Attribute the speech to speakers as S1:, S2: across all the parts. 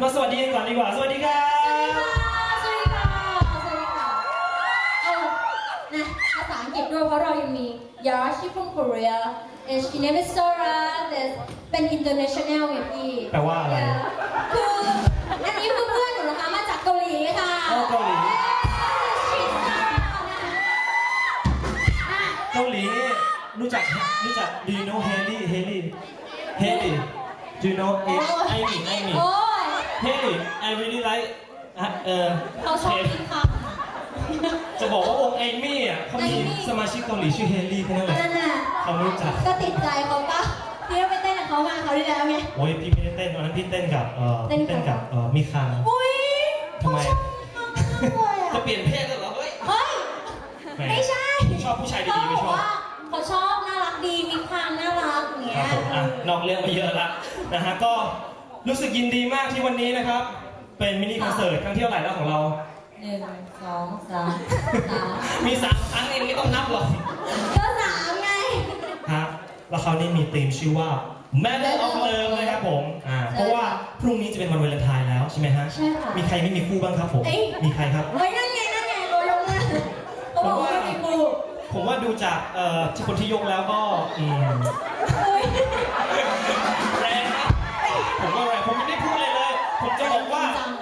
S1: มาสวัสดีกันก่อนดีกว่า สวัสดีครับ
S2: สวัสดีค่ะ สวัสดีค่ะ เอานะภาษาอังกฤษด้วยเพราะเรายังมี Yarashi from Korea and she name is Sora แต่เป็น international ไงพี่
S1: แปลว่าอะไร
S2: คือ อันนี้คือเพื่อนหนูนะคะ มาจากเกาหลีค่ะ
S1: อ๋อเกาหลี
S2: ชิซานะคะอะ
S1: เกาหลีนี่รู้จักรู้จัก do you know Haley Haley Haley do you know ไอ้ไอ้หมิงไอ้หมิง
S2: โอ้ย
S1: Haley I really like อะเออ
S2: เขาชอบกินค่ะ
S1: จะบอกว่าวงเอมี่อะเขามี
S2: เอมี่
S1: สมาชิกเกาหลีชื่อเฮนรี่แค่นั้นแหละ
S2: นั่นน่ะ
S1: เขาไม่รู้จัก
S2: ก็ติดใจเขาปะที่เราไปเต้นกับเขามาเขาวที่แล้วไง
S1: โอ้ยพี่ไม่ได้เต้นวันนั้นพี่เต้นกับเอ่อ
S2: เต้นกับ
S1: เต้นกับเอ่อมีคัง
S2: อุ้ย
S1: ทำไม
S2: เขาชอบมากเลย
S1: จะ
S2: อะ
S1: เปลี่ยนเพศแล้วเหรอเฮ้ย
S2: เฮ้ย
S1: แหม
S2: ไม่ใช่
S1: ชอบผู้ชายดีๆไม่ชอบ
S2: เขาชอบน่ารักดีมีความน่ารักอย่างเงี้
S1: ค
S2: ย
S1: รับผมอะนอกเรื่องมาเยอะละนะฮะก็รู้สึกยินดีมากที่วันนี้นะครับ เป็นมินิคอนเสิร์ตครั้งที่เท่าไหร่แล้วของเรา
S2: หนึ่งสองสามสาม
S1: มีสามครั้งเองไม่ต้องนับหรอก
S2: ก็สามไง
S1: ฮะแล้วเขานี่มีธีมชื่อว่า Matter of Love นะครับผมอ่าเพราะว่าพรุ่งนี้จะเป็นวันวาเลนไทน์แล้วใช่ไหมฮะ
S2: ใช่ค่ะ
S1: มีใครไม่มีคู่บ้างครับผม
S2: เอ้ย
S1: มีใครครับ
S2: เฮ้ยนั่นไงนั่นไงโดนยกมือเขาบอกว่ามีกู
S1: ผมว่าดูจากเอ่อที่คนที่ยกแล้วก็อืม
S2: เฮ้ย
S1: แรง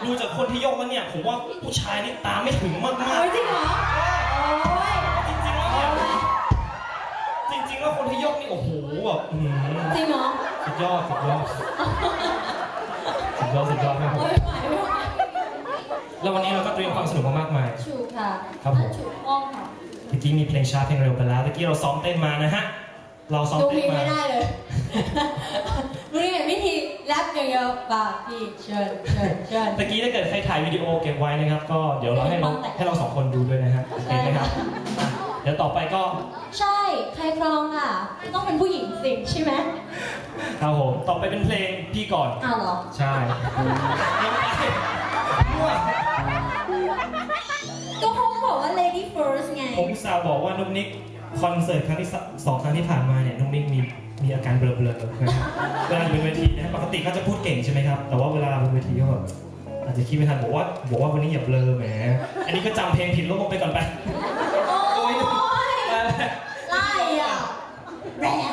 S1: ดูจากคนที่ยกแล้วเนี่ย ผมว่าผู้ชายนี่ตามไม่ถึงมากมาก
S2: เฮ้ยจริงเหรอ โอ้ย
S1: จริงๆแล้วเนี่ยจริงๆแล้วคนที่ยกนี่โอ้โหแบบอื้อหือ
S2: จริงเหรอ
S1: สุดยอดสุดยอดสุดยอดสุดยอดครับผม
S2: โอ้ยไหวไม่ไหว
S1: แล้ววันนี้เราก็เตรียมความสนุกมามากมาย
S2: ถูกค่ะ
S1: ครับผม
S2: ถูกต้องค่ะ
S1: เมื่อกี้มีเพลงช้าเพลงเร็วไปแล้วเมื่อกี้เราซ้อมเต้นมานะฮะ เราซ้อม
S2: ดู
S1: เต้น
S2: มี
S1: มา
S2: ไม่ได้เลย รู้ได้ไงวิธี แรปเยอะๆป่ะพี่เชิญเชิญเชิญ
S1: ตะกี้ถ้าเกิดใครถ่ายวิดีโอเก็บไว้นะครับ ก็เดี๋ยวเราให้เราให้เราสองคนดูด้วยนะฮะโอเคไหมครับอะเดี๋ยวต่อไปก็
S2: ใช่ ใครครองอะ ต้องเป็นผู้หญิงสิใช่ไหม
S1: ครับผมต่อไปเป็นเพลงพี่ก่อน
S2: อ้าวเหรอ
S1: ใช่ยังไปมั่ว
S2: ก็เขาบอกว่า lady first ไง
S1: ผมอุตสาวบอกว่านุ๊กนิก คอนเสิร์ตครั้งที่สสองครั้งที่ผ่านมาเนี่ยนุ๊กนิกมีมีอาการเบลอๆนะครับเวลาอยู่บนเวทีนะครับปกติเขาจะพูดเก่งใช่ไหมครับแต่ว่าเวลาบนเวทีก็แบบอาจจะคิดไม่ทันบอกว่าบอกว่าวันนี้อย่าเบลอแหมอันนี้ก็จำเพลงผิดลบลงไปก่อนไป
S2: โอ้ยไล่อะแรง